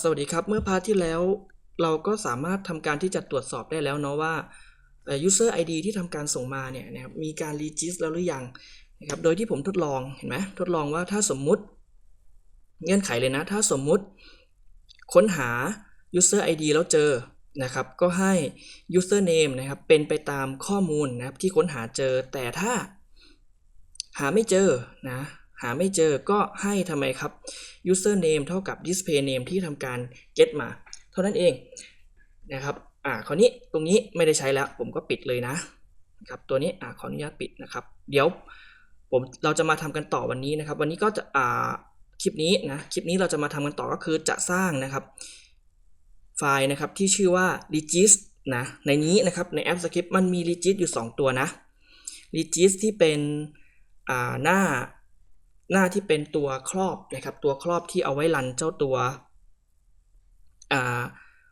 สวัสดีครับ เมื่อพาร์ทที่แล้วเราก็สามารถทำการที่จะตรวจสอบได้แล้วเนาะว่า user ID ที่ทำการส่งมาเนี่ยนะครับมีการ register แล้วหรือยังนะครับโดยที่ผมทดลองเห็นไหมทดลองว่าถ้าสมมุติ เงื่อนไขเลยนะ ถ้าสมมุติ ค้นหา user ID แล้วเจอนะครับ ก็ให้ username นะครับเป็นไปตามข้อมูลนะครับที่ค้นหาเจอแต่ถ้าหาไม่เจอนะ หาไม่เจอก็ให้ทำไมครับ username เท่ากับ display name ที่ทำการ get มา เท่านั้นเองนะครับอ่าคราวนี้ตรงนี้ไม่ได้ใช้แล้ว ผมก็ปิดเลยนะครับตัวนี้อ่าขออนุญาตปิดนะครับ เดี๋ยวผมเราจะมาทำกันต่อวันนี้นะครับ วันนี้ก็จะอ่าคลิปนี้นะคลิปนี้เราจะมาทำกันต่อก็คือจะสร้างนะครับ ไฟล์นะครับที่ชื่อว่า regis นะในนี้นะครับในแอป script มันมี regis อยู่ 2 ตัวนะ regis ที่เป็นอ่าหน้า หน้าที่เป็นตัวครอบนะครับตัวครอบที่เอาไว้รันเจ้าตัวอ่า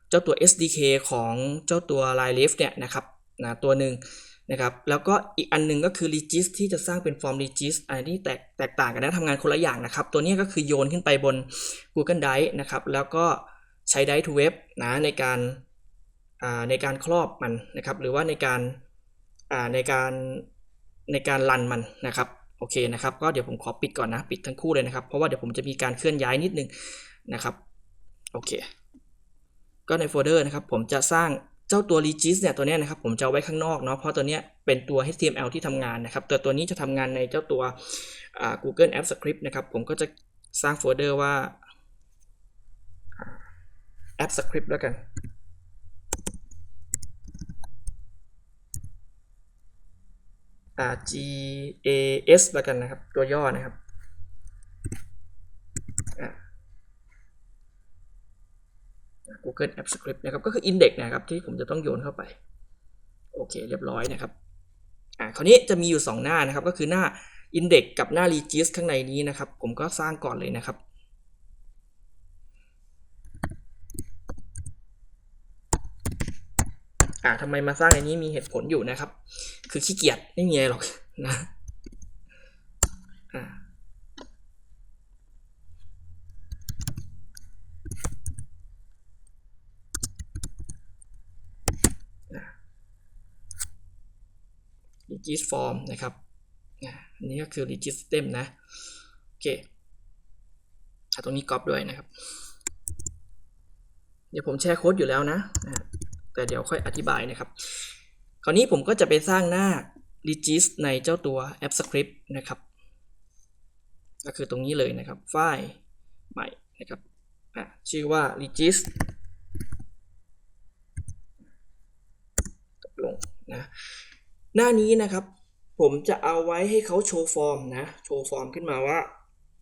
เจ้าตัว SDK ของเจ้าตัว l i l i f เนี่ยนะครับนะตัวหนึ่งนะครับแล้วก็อีกอันหนึงก็คือ regis ที่จะสร้างเป็นฟอร์ม regis อันนี้แตกแตกต่างกันนะทำงานคนละอย่างนะครับ ตัวนี้ก็คือโยนขึ้นไปบน Google Drive นะครับแล้วก็ใช้ Drive to Web นะในการอ่าในการครอบมันนะครับหรือว่าในการอ่าในการในการรันมันนะครับ โอเคนะครับ ก็เดี๋ยวผมขอปิดก่อนนะ ปิดทั้งคู่เลยนะครับ เพราะว่าเดี๋ยวผมจะมีการเคลื่อนย้ายนิดนึงนะครับ โอเค ก็ในโฟลเดอร์นะครับ ผมจะสร้างเจ้าตัว regis เนี่ยตัวเนี้ยนะครับ ผมจะเอาไว้ข้างนอกเนาะ เพราะตัวเนี้ยเป็นตัว HTML ที่ทำงานนะครับ ตัวตัวนี้จะทำงานในเจ้าตัว Google Apps Script นะครับ ผมก็จะสร้างโฟลเดอร์ว่า App Script แล้วกัน อ่า G A S แล้วกันนะครับ ตัวย่อนะครับอ่า Google App Script นะครับก็คือ Index นะครับที่ผมจะต้องโยนเข้าไป โอเคเรียบร้อยนะครับอ่าคราวนี้จะมีอยู่ 2 หน้านะครับ ก็คือหน้า Index กับหน้า Regis ข้างในนี้นะครับ ผมก็สร้างก่อนเลยนะครับ อ่าทำไมมาสร้างในนี้มีเหตุผลอยู่นะครับ คือขี้เกียจไม่มีอะไรหรอกนะอ่า regis form นะครับ อันนี้ก็คือ regis system นะ โอเคเอาตรงนี้ก๊อปด้วยนะครับ เดี๋ยวผมแชร์โค้ดอยู่แล้วนะ แต่เดี๋ยวค่อยอธิบายนะครับ คราวนี้ผมก็จะไปสร้างหน้า regis ในเจ้าตัว app script นะครับ ก็คือตรงนี้เลยนะครับ ไฟล์ใหม่นะครับชื่อว่า regis ลงนะหน้านี้นะครับ ผมจะเอาไว้ให้เขาโชว์ฟอร์มนะ โชว์ฟอร์มขึ้นมาว่า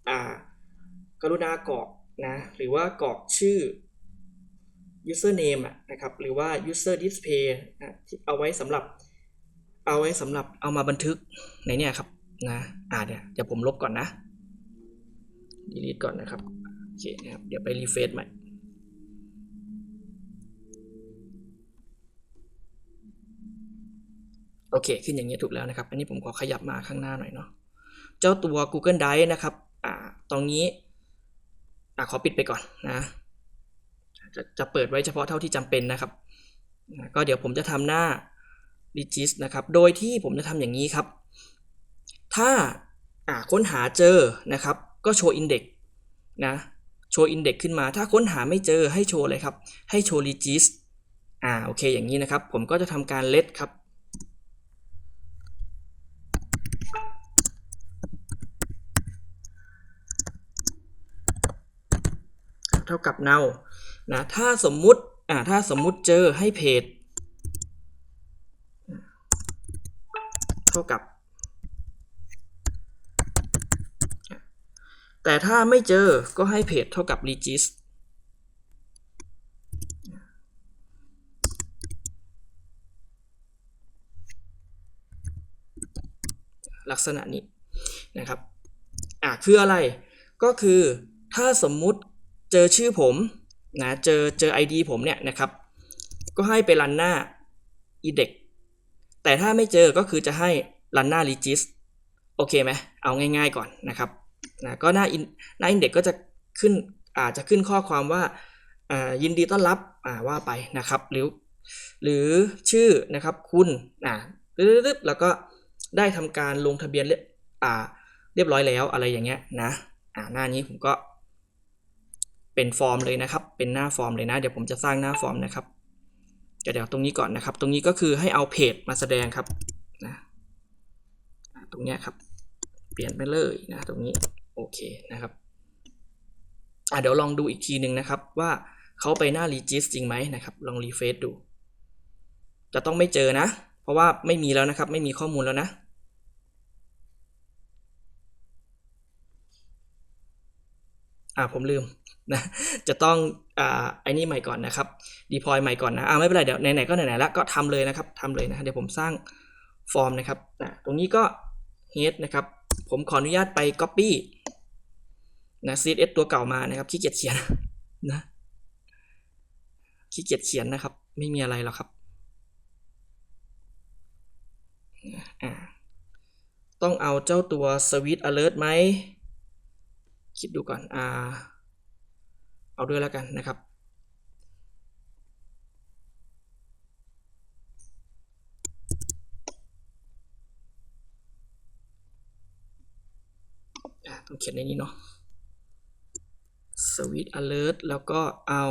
อ่ากรุณากรอกนะ หรือว่ากรอกชื่อ username นะครับหรือว่า user display นะที่เอาไว้สำหรับเอาไว้สำหรับเอามาบันทึกในเนี่ยครับนะอ่าเดี๋ยวเดี๋ยวผมลบก่อนนะ delete ก่อนนะครับโอเคนะครับเดี๋ยวไป refresh ใหม่โอเค ขึ้นอย่างนี้ถูกแล้วนะครับ อันนี้ผมขอขยับมาข้างหน้าหน่อยเนาะ เจ้าตัว Google Drive นะครับ อ่า ตรงนี้ อ่าขอปิดไปก่อนนะ จะจะเปิดไว้เฉพาะเท่าที่จำเป็นนะครับ ก็เดี๋ยวผมจะทำหน้า regis นะครับ โดยที่ผมจะทำอย่างนี้ครับ ถ้าอ่าค้นหาเจอนะครับ ก็โชว์ index นะโชว์ index ขึ้นมา ถ้าค้นหาไม่เจอให้โชว์เลยครับ ให้โชว์ regis อ่าโอเคอย่างนี้นะครับ ผมก็จะทำการ let ครับเท่ากับ now นะถ้าสมมุติอ่าถ้าสมมุติเจอให้เพจเท่ากับ แต่ถ้าไม่เจอก็ให้เพจเท่ากับ regis ลักษณะนี้นะครับ อะคืออะไร ก็คือถ้าสมมุติเจอชื่อผม นะเจอเจอ ID ผมเนี่ยนะครับ ก็ให้ไปรันหน้า index แต่ถ้าไม่เจอก็คือจะให้รันหน้า regis โอเคไหมเอาง่ายๆก่อนนะครับนะก็หน้าหน้า index ก็จะขึ้นอาจจะขึ้นข้อความว่าายินดีต้อนรับว่าไปนะครับ หรือหรือชื่อนะครับคุณอ่าตึ๊ดๆแล้วก็ได้ทำการลงทะเบียนเรียอ่าเรียบร้อยแล้วอะไรอย่างเงี้ยนะอ่าหน้านี้ผมก็ เป็นฟอร์มเลยนะครับ เป็นหน้าฟอร์มเลยนะ เดี๋ยวผมจะสร้างหน้าฟอร์มนะครับเดี๋ยวตรงนี้ก่อนนะครับ ตรงนี้ก็คือให้เอาเพจมาแสดงครับนะตรงเนี้ยครับ เปลี่ยนไปเลยนะ ตรงนี้โอเคนะครับอะเดี๋ยวลองดูอีกทีหนึ่งนะครับ ว่าเขาไปหน้า regis จริงไหมนะครับ ลองรีเฟซดู จะต้องไม่เจอนะ เพราะว่าไม่มีแล้วนะครับ ไม่มีข้อมูลแล้วนะ อ่าผมลืมนะจะต้องอ่าไอ้นี่ใหม่ก่อนนะครับ deploy ใหม่ก่อนนะอ่าไม่เป็นไรเดี๋ยวไหนๆก็ไหนๆแล้วก็ทำเลยนะครับทำเลยนะเดี๋ยวผมสร้างฟอร์มนะครับอ่าตรงนี้ก็ head นะครับ ผมขออนุญาตไป copy นะ css ตัวเก่ามานะครับขี้เกียจเขียนนะขี้เกียจเขียนนะครับ ไม่มีอะไรหรอกครับอ่าต้องเอาเจ้าตัว switch alert ไหม คิดดูก่อนอ่าเอาด้วยแล้วกันนะครับ ต้องเขียนในนี้เนาะ switch alert แล้วก็เอา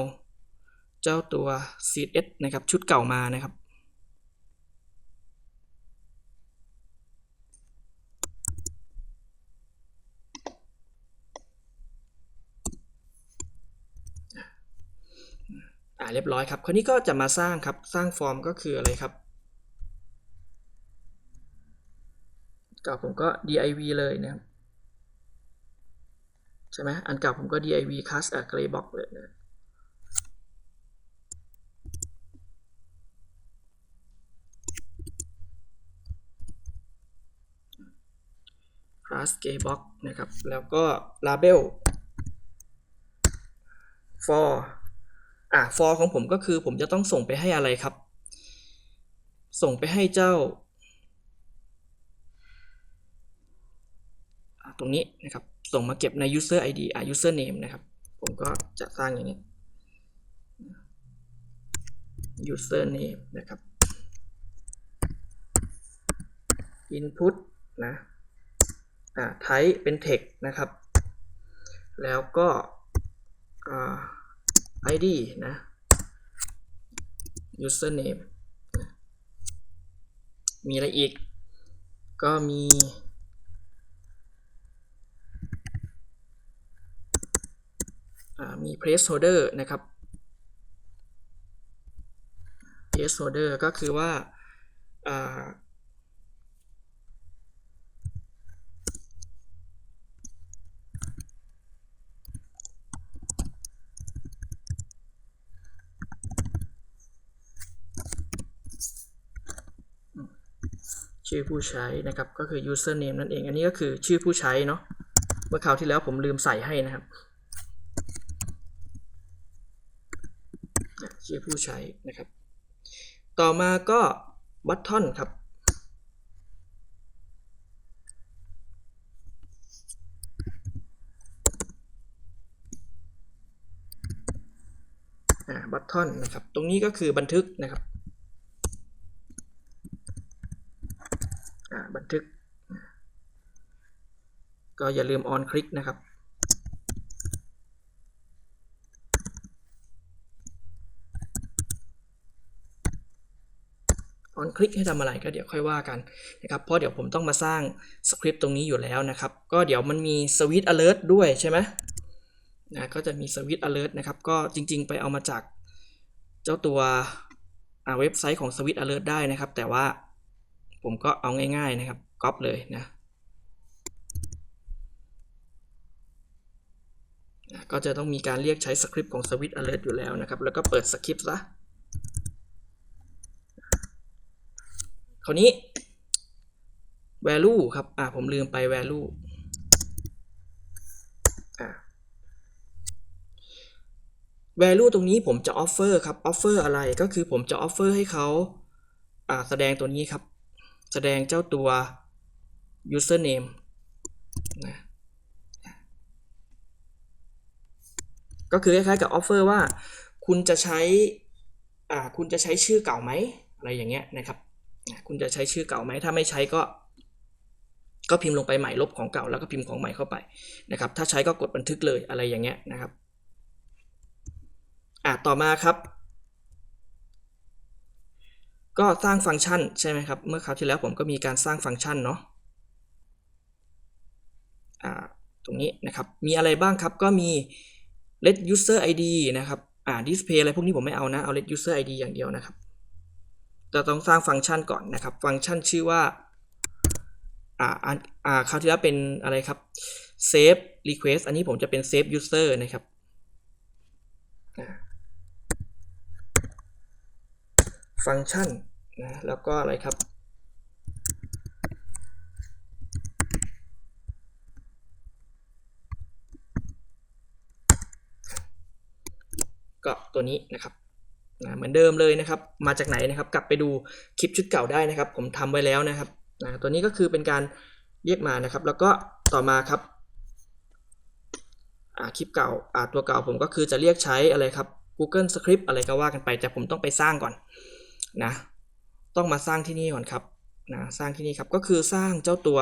เจ้าตัว cs นะครับ ชุดเก่ามานะครับ เรียบร้อยครับ คราวนี้ก็จะมาสร้างครับ สร้างฟอร์มก็คืออะไรครับเก่าผมก็ div เลยนะครับใช่ไหมอันเก่าผมก็ div cast a gray box เลยนะ class gray box นะครับ แล้วก็ label for อะ for ของผมก็คือผมจะต้องส่งไปให้อะไรครับ ส่งไปให้เจ้า ตรงนี้นะครับ ส่งมาเก็บใน user id อะ user name นะครับ ผมก็จะสร้างอย่างนี้ user name นะครับ input นะ อ่า type เป็น text นะครับ แล้วก็อ่า id นะ username มีอะไรอีก ก็มี มี placeholder นะครับ placeholder ก็คือว่า ชื่อผู้ใช้นะครับ ก็คือ username นั่นเอง อันนี้ก็คือชื่อผู้ใช้เนาะ เมื่อคราวที่แล้วผมลืมใส่ให้นะครับ ชื่อผู้ใช้นะครับ ต่อมาก็ button ครับอ่า button นะครับ ตรงนี้ก็คือบันทึกนะครับ อ่า บันทึก ก็อย่าลืม on click นะครับ on click ให้ทำอะไรก็เดี๋ยวค่อยว่ากันนะครับเพราะเดี๋ยวผมต้องมาสร้างสคริปต์ตรงนี้อยู่แล้วนะครับ ก็เดี๋ยวมันมี switch alert ด้วยใช่ไหมนะก็จะมี switch alert นะครับ ก็จริง ๆ ไปเอามาจากเจ้าตัวเว็บไซต์ของ switch alert ได้นะครับ แต่ว่า ผมก็เอาง่าย ๆนะครับก๊อปเลยนะก็จะต้องมีการเรียกใช้สคริปต์ของ Switch Alert อยู่แล้วนะครับ แล้วก็เปิดสคริปต์ซะคราวนี้ value ครับ อ่า ผมลืมไป value อ่า value ตรงนี้ผมจะ offer ครับ offer อะไร ก็คือผมจะ offer ให้เขาอ่า แสดงตัวนี้ครับ แสดงเจ้าตัว username นะก็คือคล้ายๆกับ offer ว่า คุณจะใช้อ่าคุณจะใช้ชื่อเก่าไหมอะไรอย่างเงี้ยนะครับคุณจะใช้ชื่อเก่าไหมถ้าไม่ใช้ก็ ก็พิมพ์ลงไปใหม่ลบของเก่าแล้วก็พิมพ์ของใหม่เข้าไปนะครับ ถ้าใช้ก็กดบันทึกเลยอะไรอย่างเงี้ยนะครับอ่าต่อมาครับ ก็สร้างฟังก์ชันใช่ไหมครับ เมื่อคราวที่แล้วผมก็มีการสร้างฟังก์ชันเนาะตรงนี้นะครับ มีอะไรบ้างครับก็มี let user id นะครับอ่า display อะไรพวกนี้ผมไม่เอานะ เอา let user id อย่างเดียวนะครับเราต้องสร้างฟังก์ชันก่อนนะครับ ฟังก์ชันชื่อว่าอ่าอ่าคราวที่แล้วเป็นอะไรครับ save request อันนี้ผมจะเป็น save user นะครับอ่า ฟังก์ชันนะแล้วก็อะไรครับ ก็ตัวนี้นะครับนะเหมือนเดิมเลยนะครับ มาจากไหนนะครับ กลับไปดูคลิปชุดเก่าได้นะครับ ผมทำไว้แล้วนะครับนะตัวนี้ก็คือเป็นการเรียกมานะครับ แล้วก็ต่อมาครับคลิปเก่าตัวเก่าผมก็คือจะเรียกใช้อะไรครับ Google Script อะไรก็ว่ากันไปแต่ผมต้องไปสร้างก่อน นะ ต้องมาสร้างที่นี่ก่อนครับนะสร้างที่นี่ครับก็คือสร้างเจ้าตัว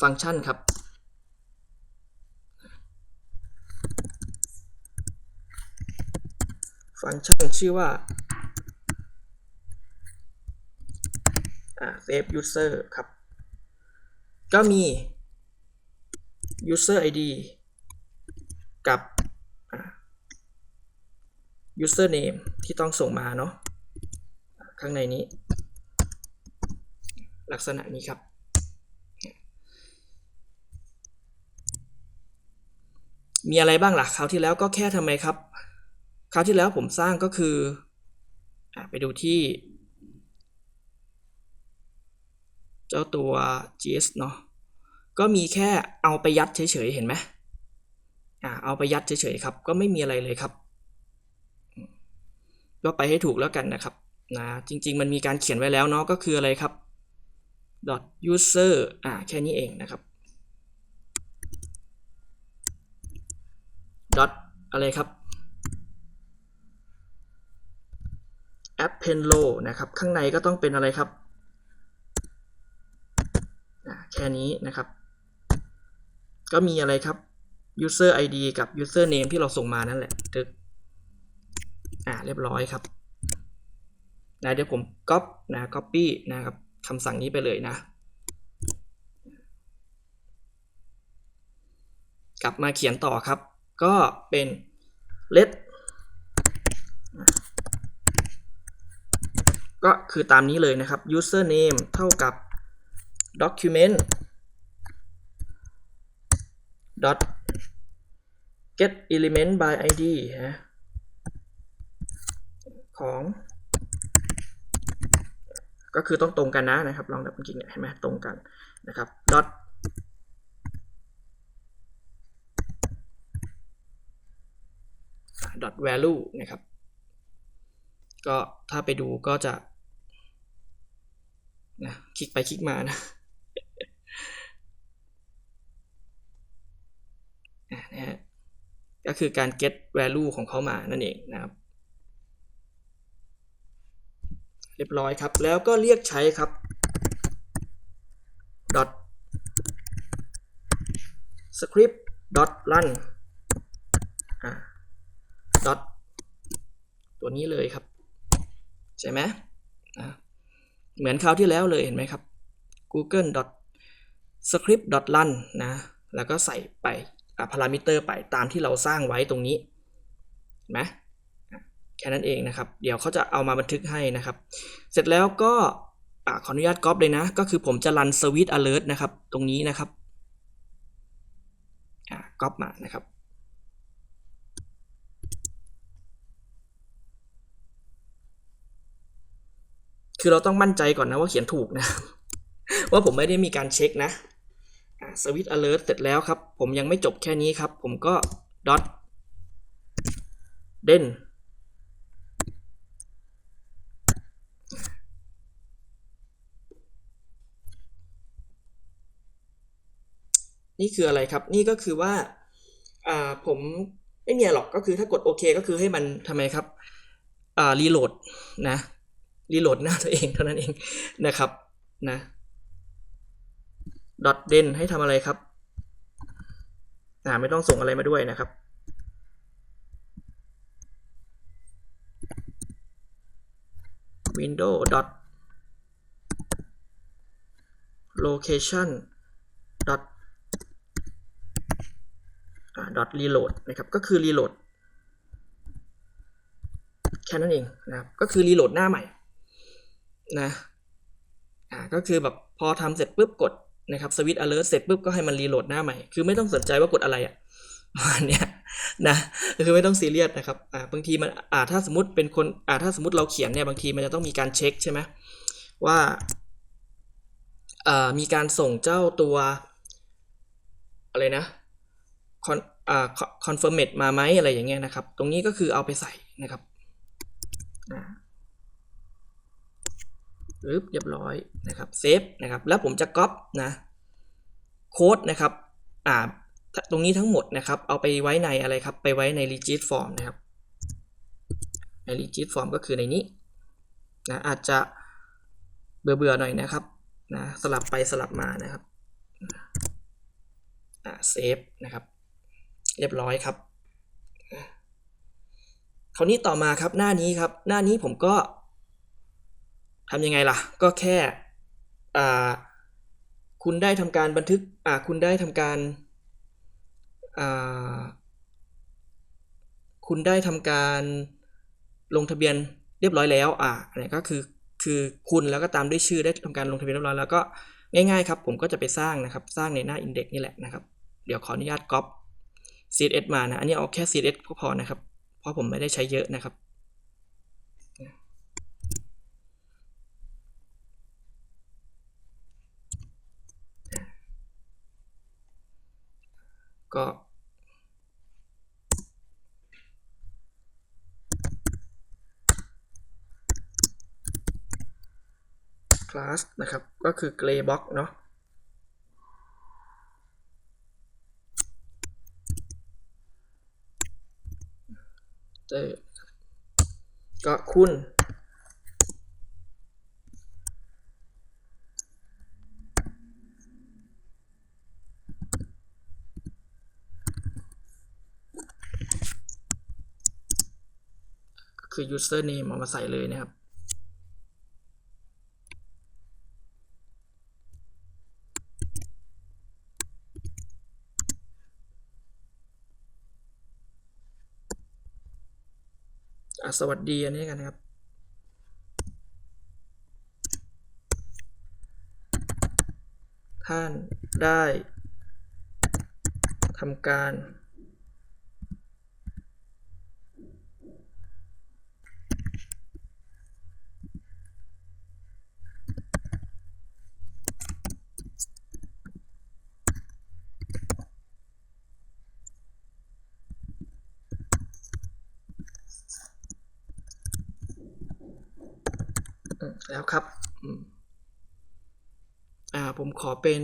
ฟังก์ชันครับ ฟังก์ชันชื่อว่าอ่า save user ครับ ก็มี user id กับ user name ที่ต้องส่งมาเนาะ ข้างในนี้ ลักษณะนี้ครับ มีอะไรบ้างล่ะคราวที่แล้วก็แค่ทำไมครับคราวที่แล้วผมสร้างก็คืออไปดูที่ เจ้าตัว GS เนาะก็มีแค่เอาไปยัดเฉยๆเห็นไหมอ่าเอาไปยัดเฉยๆครับ ก็ไม่มีอะไรเลยครับ ก็ไปให้ถูกแล้วกันนะครับ นะจริง ๆ มันมีการเขียนไว้แล้วเนาะก็คืออะไรครับ user อ่าแค่นี้เองนะครับ dot อะไรครับ append นะครับ ข้างในก็ต้องเป็นอะไรครับ แค่นี้นะครับ ก็มีอะไรครับ user id กับ user name ที่เราส่งมานั่นแหละตึกอ่า เรียบร้อยครับ นะเดี๋ยวผมก๊อปนะ copy นะครับคำสั่งนี้ไปเลยนะ กลับมาเขียนต่อครับ ก็เป็น let ก็คือตามนี้เลยนะครับ username เท่ากับ document dot get element by id ฮะของ ก็คือต้องตรงกันนะนะครับ ลองดับจริงเนี่ยเห็นไหมตรงกันนะครับ dot dot value นะครับ ก็ถ้าไปดูก็จะนะคลิกไปคลิกมานะนะฮะก็คือการ get value ของเขามานั่นเองนะครับ เรียบร้อยครับ แล้วก็เรียกใช้ครับ dot script dot run dot ตัวนี้เลยครับ ใช่ไหมเหมือนคราวที่แล้วเลยเห็นไหมครับ google script run นะ แล้วก็ใส่ไปพารามิเตอร์ไปตามที่เราสร้างไว้ตรงนี้เห็นไหม แค่นั้นเองนะครับ เดี๋ยวเขาจะเอามาบันทึกให้นะครับ เสร็จแล้วก็ขออนุญาตก๊อปเลยนะ ก็คือผมจะรัน Switch Alert นะครับ ตรงนี้นะครับก๊อปมานะครับ คือเราต้องมั่นใจก่อนนะว่าเขียนถูกนะ ว่าผมไม่ได้มีการเช็คนะสวิตช์ alert เสร็จแล้วครับ ผมยังไม่จบแค่นี้ครับ ผมก็ dot เด่น นี่คืออะไรครับ นี่ก็คือว่าอ่าผมไม่มีหรอกก็คือถ้ากดโอเคก็คือให้มันทำไมครับอ่ารีโหลดนะรีโหลดหน้าตัวเองเท่านั้นเองนะครับนะดอทเดนให้ทำอะไรครับอ่าไม่ต้องส่งอะไรมาด้วยนะครับ window dot location อ่า dot reload นะครับก็คือ reload แค่นั้นเองนะครับก็คือ reload หน้าใหม่นะอ่าก็คือแบบพอทำเสร็จปุ๊บกดนะครับ switch alert เสร็จปุ๊บก็ให้มัน reload หน้าใหม่ คือไม่ต้องสนใจว่ากดอะไรอะประมาณเนี้ยนะคือไม่ต้องซีเรียสนะครับอ่าบางทีมันอ่าถ้าสมมติเป็นคนอ่าถ้าสมมติเราเขียนเนี่ยบางทีมันจะต้องมีการเช็คใช่ไหมว่าอ่ามีการส่งเจ้าตัวอะไรนะ คอนอ่า confirmate มาไหมอะไรอย่างเงี้ยนะครับ ตรงนี้ก็คือเอาไปใส่นะครับรึบเรียบร้อยนะครับเซฟนะครับ แล้วผมจะก๊อปนะโค้ดนะครับอ่าตรงนี้ทั้งหมดนะครับ เอาไปไว้ในอะไรครับ ไปไว้ใน rigid form นะครับใน rigid form ก็คือในนี้นะอาจจะเบื่อๆหน่อยนะครับนะสลับไปสลับมานะครับอ่าเซฟนะครับ เรียบร้อยครับ คราวนี้ต่อมาครับหน้านี้ครับ หน้านี้ผมก็ทำยังไงล่ะ ก็แค่คุณได้ทำการบันทึกคุณได้ทำการคุณได้ทำการลงทะเบียนเรียบร้อยแล้ว อ่าเนี่ยก็คือคือคุณแล้วก็ตามด้วยชื่อได้ทำการลงทะเบียนเรียบร้อยแล้วก็ง่ายๆครับ ผมก็จะไปสร้างนะครับ สร้างในหน้า index นี่แหละนะครับ เดี๋ยวขออนุญาตก๊อป CSS มานะ อันนี้เอาแค่ CSS ก็พอนะครับ เพราะผมไม่ได้ใช้เยอะนะครับ ก็ class นะครับ ก็คือ gray box เนาะ เจอก็คุณก็คือ username เอามาใส่เลยนะครับ สวัสดีอันนี้กันนะครับ ท่านได้ทำการ แล้วครับอ่าผมขอเป็น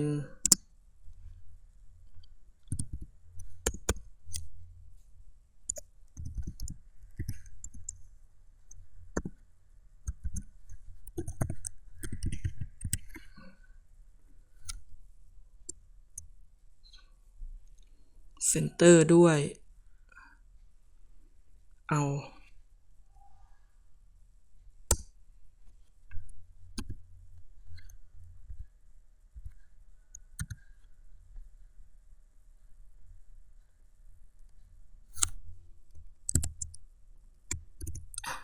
เซนเตอร์ด้วย เอา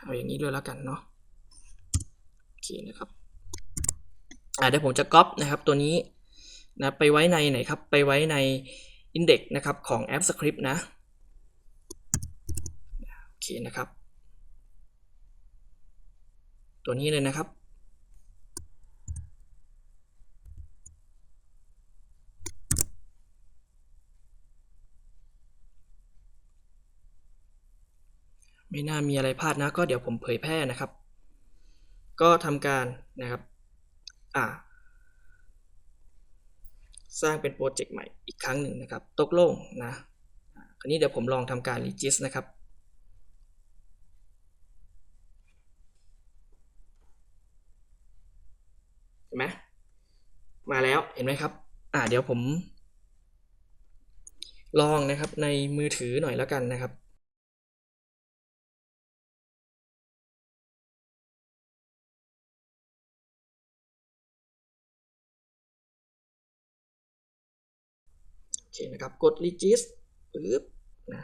เอาอย่างนี้ด้วยแล้วกันเนาะโอเคนะครับอ่าเดี๋ยวผมจะก๊อปนะครับตัวนี้นะไปไว้ในไหนครับไปไว้ใน index นะครับของ app script นะโอเคนะครับ ตัวนี้เลยนะครับ ไม่น่ามีอะไรพลาดนะ ก็เดี๋ยวผมเผยแพร่นะครับ ก็ทำการนะครับ อ่า สร้างเป็นโปรเจกต์ใหม่อีกครั้งหนึ่งนะครับ ตกลงนะอันนี้เดี๋ยวผมลองทำการ regist นะครับเห็นไหมมาแล้วเห็นไหมครับ อ่าเดี๋ยวผม ลองนะครับในมือถือหน่อยแล้วกันนะครับ เคนะครับ กด regist ปึ๊บนะ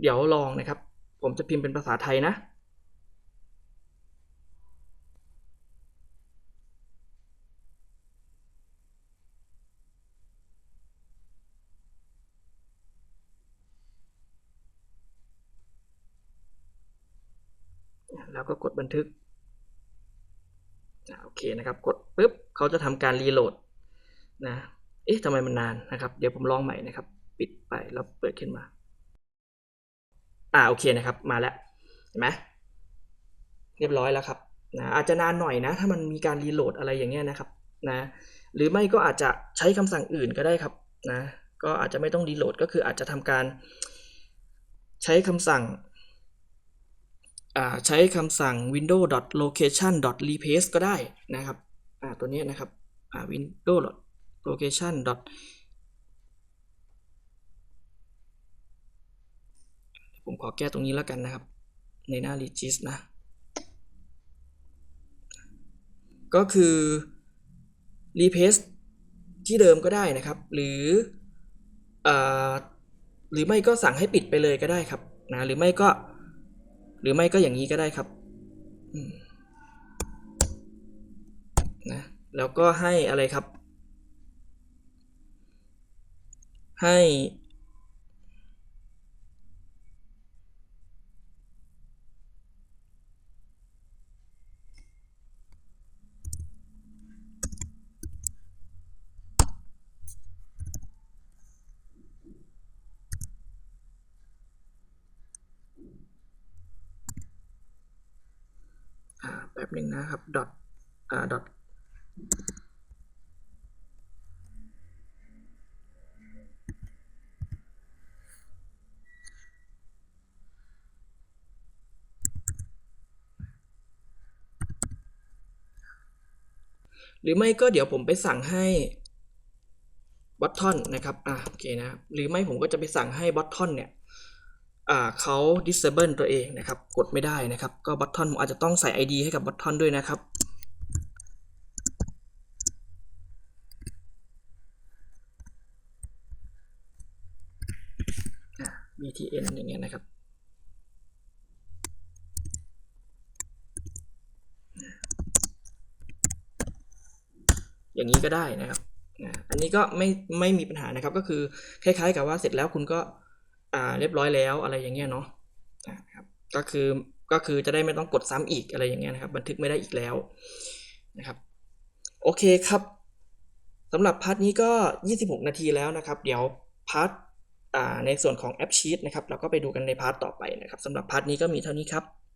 เดี๋ยวลองนะครับ ผมจะพิมพ์เป็นภาษาไทยนะแล้วก็กดบันทึกโอเคนะครับ กดปุ๊บเขาจะทำการรีโหลดนะ เอ๊ะทำไมมันนานนะครับ เดี๋ยวผมลองใหม่นะครับ ปิดไปแล้วเปิดขึ้นมา อ่าโอเคนะครับ มาแล้วเห็นไหมเรียบร้อยแล้วครับนะอาจจะนานหน่อยนะ ถ้ามันมีการรีโหลดอะไรอย่างเงี้ยนะครับนะหรือไม่ก็อาจจะใช้คำสั่งอื่นก็ได้ครับนะก็อาจจะไม่ต้องรีโหลดก็คืออาจจะทำการ ใช้คำสั่งอ่าใช้คำสั่ง window location replace ก็ได้นะครับอ่าตัวนี้นะครับอ่า windows location dot ผมขอแก้ตรงนี้แล้วกันนะครับ ในหน้า regist นะ ก็คือ replace ที่เดิมก็ได้นะครับ หรืออหรือไม่ก็สั่งให้ปิดไปเลยก็ได้ครับนะหรือไม่ก็หรือไม่ก็อย่างนี้ก็ได้ครับนะแล้วก็ให้อะไรครับ ให้อ่าแป๊บหนึ่งนะครับ ดอท อ่า ดอท หรือไม่ก็เดี๋ยวผมไปสั่งให้บอททอนนะครับอ่าโอเคนะหรือไม่ผมก็จะไปสั่งให้บอททอนเนี่ยอ่าเขา disable ตัวเองนะครับ กดไม่ได้นะครับ ก็บัตทอนผมอาจจะต้องใส่ ID ให้กับบัตทอนด้วยนะครับอ่า btn อย่างเงี้ยนะครับ อย่างนี้ก็ได้นะครับอันนี้ก็ไม่ไม่มีปัญหานะครับก็คือคล้ายๆ กับว่าเสร็จแล้วคุณก็เรียบร้อยแล้วอะไรอย่างเงี้ยเนาะนะครับก็คือก็คือจะได้ไม่ต้องกดซ้ำอีกอะไรอย่างเงี้ยนะครับ บันทึกไม่ได้อีกแล้วนะครับโอเคครับสำหรับพาร์ทนี้ก็ 26 นาทีแล้วนะครับ เดี๋ยวพาร์ทในส่วนของแอปชีตนะครับเราก็ไปดูกันในพาร์ทต่อไปนะครับสำหรับพาร์ทนี้ก็มีเท่านี้ครับ